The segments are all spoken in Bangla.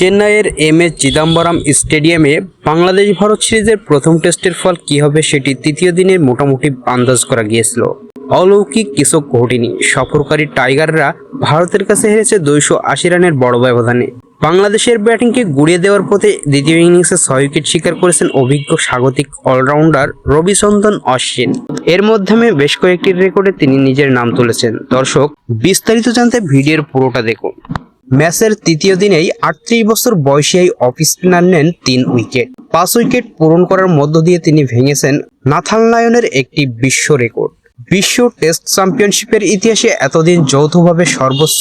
চেন্নাইয়ের এম এ চিদাম্বরম স্টেডিয়ামে বাংলাদেশ ভারত সিরিজের প্রথম টেস্টের ফল কী হবে সেটি তৃতীয় দিনে মোটামুটি আন্দাজ করা গিয়েছিল। অলৌকিক কিছু ঘটেনি। সফরকারী টাইগাররা ভারতের কাছে হেরেছে দুইশো আশি রানের বড় ব্যবধানে। বাংলাদেশের ব্যাটিংকে গুড়িয়ে দেওয়ার পথে দ্বিতীয় ইনিংসে ছয় উইকেট শিকার করেছেন অভিজ্ঞ স্বাগতিক অলরাউন্ডার রবিচন্দন অশ্বিন। এর মাধ্যমে বেশ কয়েকটি রেকর্ডে তিনি নিজের নাম তুলেছেন। দর্শক, বিস্তারিত জানতে ভিডিওর পুরোটা দেখুন। ম্যাচের তৃতীয় দিনেই আটত্রিশ বছর বয়সী এই অফ স্পিনার নেন তিন উইকেট। পাঁচ উইকেট পূরণ করার মধ্য দিয়ে তিনি ভেঙেছেন নাথান লায়নের একটি বিশ্ব রেকর্ড। বিশ্ব টেস্ট চ্যাম্পিয়নশিপের ইতিহাসে এতদিন যৌথভাবে সর্বোচ্চ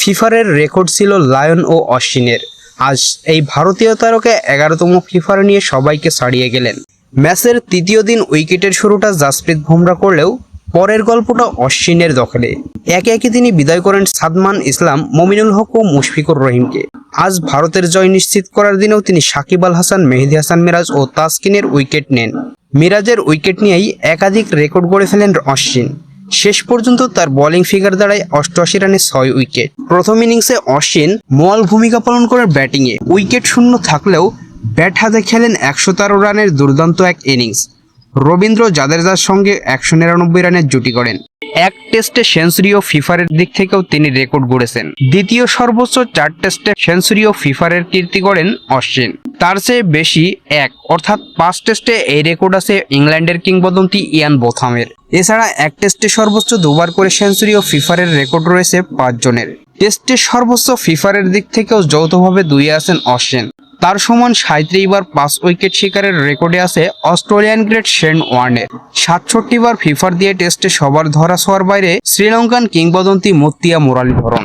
ফিফারের রেকর্ড ছিল লায়ন ও অশ্বিনের। আজ এই ভারতীয় তারকা এগারোতম ফিফার নিয়ে সবাইকে ছাড়িয়ে গেলেন। ম্যাচের তৃতীয় দিন উইকেটের শুরুটা জাসপ্রীত বুমরা করলেও পরের গল্পটা অশ্বিনের দখলে। একে একে তিনি বিদায় করেন সাদমান ইসলাম, মমিনুল হক ও মুশফিকুর রহিমকে। আজ ভারতের জয় নিশ্চিত করার দিনেও তিনি সাকিব আল হাসান, মেহেদি হাসান মিরাজ ও তাসকিনের উইকেট নেন। মিরাজের উইকেট নিয়েই একাধিক রেকর্ড গড়ে ফেলেন অশ্বিন। শেষ পর্যন্ত তার বোলিং ফিগার দাঁড়ায় অষ্টআশি রানে ছয় উইকেট। প্রথম ইনিংসে অশ্বিন মোয়াল ভূমিকা পালন করেন ব্যাটিংয়ে। উইকেট শূন্য থাকলেও ব্যাট হাতে খেলেন একশো তেরো রানের দুর্দান্ত এক ইনিংস। রবীন্দ্র জাদেজার সঙ্গে একশো নিরানব্বই রানের জুটি করেন এক টেস্টে সেঞ্চুরি ও ফিফারের দিক থেকেও তিনি রেকর্ড গড়েছেন। দ্বিতীয় সর্বোচ্চ চার টেস্টে সেঞ্চুরি ও ফিফারের কীর্তি করেন অশ্বিন। তার চেয়ে বেশি এক, অর্থাৎ পাঁচ টেস্টে এই রেকর্ড আছে ইংল্যান্ডের কিংবদন্তি ইয়ান বোথামের। এছাড়া এক টেস্টে সর্বোচ্চ দুবার করে সেঞ্চুরি ও ফিফারের রেকর্ড রয়েছে পাঁচজনের টেস্টে সর্বোচ্চ ফিফারের দিক থেকেও যৌথভাবে দুই আছেন অশ্বিন। তার সমান সাঁত্রিশ বার পাঁচ উইকেট শিকারের রেকর্ডে আছে অস্ট্রেলিয়ান গ্রেট শেন ওয়ার্নের। সাতষট্টি বার ফিফার দিয়ে টেস্টে সবার ধরা ছোঁয়ার বাইরে শ্রীলঙ্কান কিংবদন্তি মুত্তিয়া মুরালীধরন